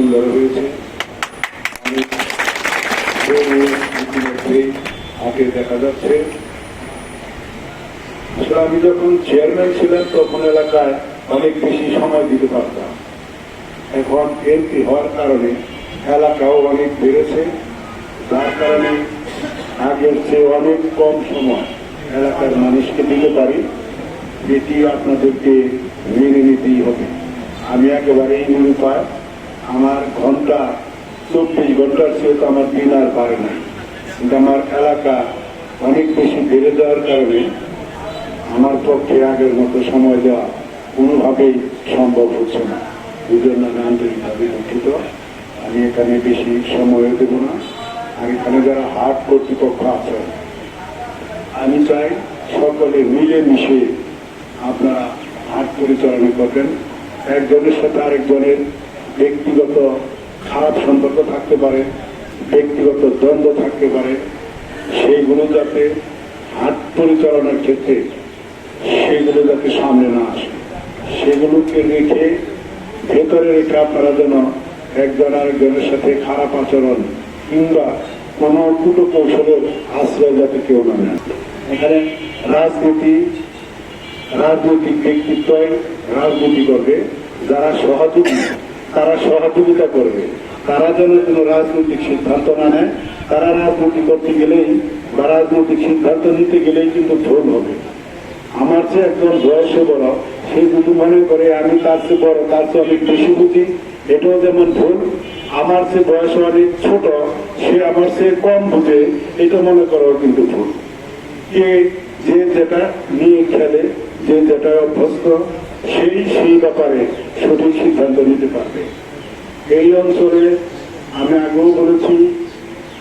আমি গরু ইতিমধ্যেই দেখা যাচ্ছে। আমি যখন চেয়ারম্যান ছিলাম, তখন এলাকায় অনেক বেশি সময় দিতে পারতাম। এখন এমপি হওয়ার কারণে এলাকাও অনেক বেড়েছে। যার কারণে আগের চেয়ে অনেক কম সময় এলাকার মানুষকে দিতে পারি। এটি আপনাদেরকে মেনে নিতেই হবে। আমি একেবারেই নিরুপায়। আমার ঘণ্টা চব্বিশ ঘণ্টার চেয়ে আমার দিন আর পারে না। কিন্তু আমার এলাকা অনেক বেশি বেড়ে যাওয়ার কারণে আমার পক্ষে আগের মতো সময় দেওয়া কোনোভাবেই সম্ভব হচ্ছে না। এই জন্য আমি আন্তরিকভাবে দুঃখিত। আমি এখানে বেশি সময় দেব না। আর এখানে যারা হাট কর্তৃপক্ষ আছেন আমি চাই সকলে মিলে মিশে আপনারা হাট পরিচালনা করবেন। একজনের সাথে আরেকজনের ব্যক্তিগত খারাপ সম্পর্ক থাকতে পারে, ব্যক্তিগত দ্বন্দ্ব থাকতে পারে সেইগুলো যাতে হাত পরিচালনার ক্ষেত্রে সেগুলো যাতে সামনে না আসে। সেগুলোকে রেখে ভেতরে রেখে আপনারা যেন একজন আরেকজনের সাথে খারাপ আচরণ কিংবা কোনো কুটো কৌশলের আশ্রয় যাতে কেউ না নেন। এখানে রাজনীতি, রাজনৈতিক ব্যক্তিত্বই রাজনীতি করবে যারা সহযোগী তারা সহযোগিতা করবে। তারা যেন কোনো রাজনৈতিক সিদ্ধান্ত না নেয়, তারা রাজনীতি করতে গেলেই বা রাজনৈতিক সিদ্ধান্ত নিতে গেলেই কিন্তু ভুল হবে। আমার চেয়ে একজন বয়সে বড়, সে যদি মনে করে আমি তার চেয়ে বড়, তার চেয়ে অনেক বেশি বুঝি, এটাও যেমন ভুল। আমার চেয়ে বয়স অনেক ছোট, সে আমার চেয়ে কম বুঝে, এটা মনে করাও কিন্তু ভুল। কে যে যেটা নিয়ে খেলে, যে যেটা অভ্যস্ত সেই সেই ব্যাপারে সঠিক সিদ্ধান্ত নিতে পারবে। এই অঞ্চলে আমি আগেও বলেছি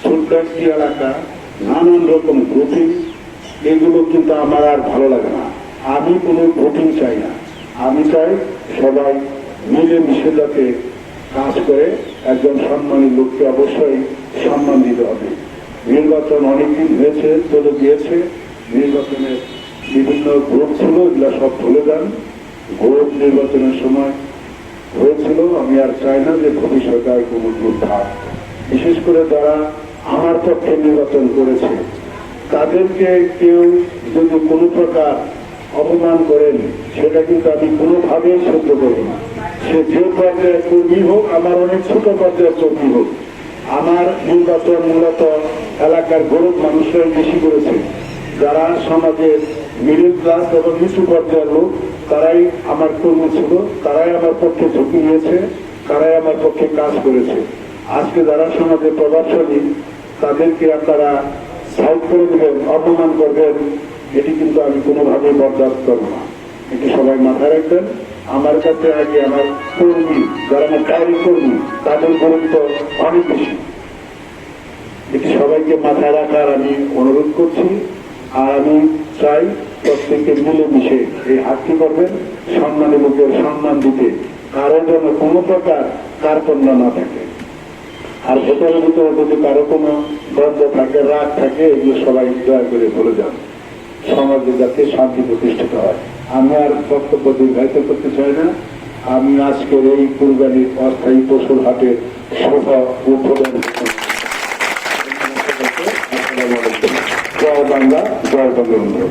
ছোট্ট এলাকা, নানান রকম গ্রুপিং এগুলো কিন্তু আমার আর ভালো লাগে না। আমি কোনো গ্রুপিং চাই না। আমি চাই সবাই মিলে মিশে যাতে কাজ করে, একজন সম্মানী লোককে অবশ্যই সম্মান দিতে হবে। নির্বাচন অনেকদিন হয়েছে, চলে গিয়েছে। নির্বাচনের বিভিন্ন গ্রুপ ছিল, এগুলা সব ভুলে যান। গ্রুপ নির্বাচনের সময় হয়েছিল, আমি আর চাই না যে ভবিষ্যতে আর কোনো থাক। বিশেষ করে যারা আমার পক্ষে নির্বাচন করেছে, তাদেরকে কেউ যদি কোনো প্রকার অপমান করেন, সেটা কিন্তু আমি কোনোভাবেই সহ্য করি না। সে যে পর্যায়ের কর্মী হোক, আমার অনেক ছোট পর্যায়ের কর্মী হোক, আমার নির্বাচন মূলত এলাকার গরিব মানুষরাই বেশি করেছে। যারা সমাজের মিডিল ক্লাস এবং নিচু পর্যায়ের লোক তারাই আমার কর্মী ছিল, তারাই আমার পক্ষে ঝুঁকি নিয়েছে, তারাই আমার পক্ষে কাজ করেছে। আজকে যারা সমাজে প্রভাবশালী, তাদেরকে আপনারা সাইড করে দেবেন, অপমান করবেন, এটি কিন্তু আমি কোনোভাবেই বরদাস্ত করব না। এটি সবাই মাথায় রাখবেন। আমার কাছে আগে আমার কর্মী, যারা আমার কারি কর্মী, তাদের গুরুত্ব অনেক বেশি। এটি সবাইকে মাথায় রাখার আমি অনুরোধ করছি, আর আমি চাই প্রত্যেকে মিলেমিশে এই হাতটি করবেন। সম্মানী লোকের সম্মান দিতে কারোর জন্য কোনো প্রকার কার্পণ্য না থাকে। আর ভেতরে ভিতরে যদি কারও কোনো দ্বন্দ্ব থাকে, রাগ থাকে, এগুলো সবাই দয়া করে বলে যান। সমাজে যাতে শান্তি প্রতিষ্ঠিত হয়। আমি আর বক্তব্য দীর্ঘায়িত করতে চাই না। আমি আজকের এই কুরবানির অস্থায়ী পশুর হাটের শুভ উদ্বোধন জয় বাংলা, জয় বঙ্গবন্ধু।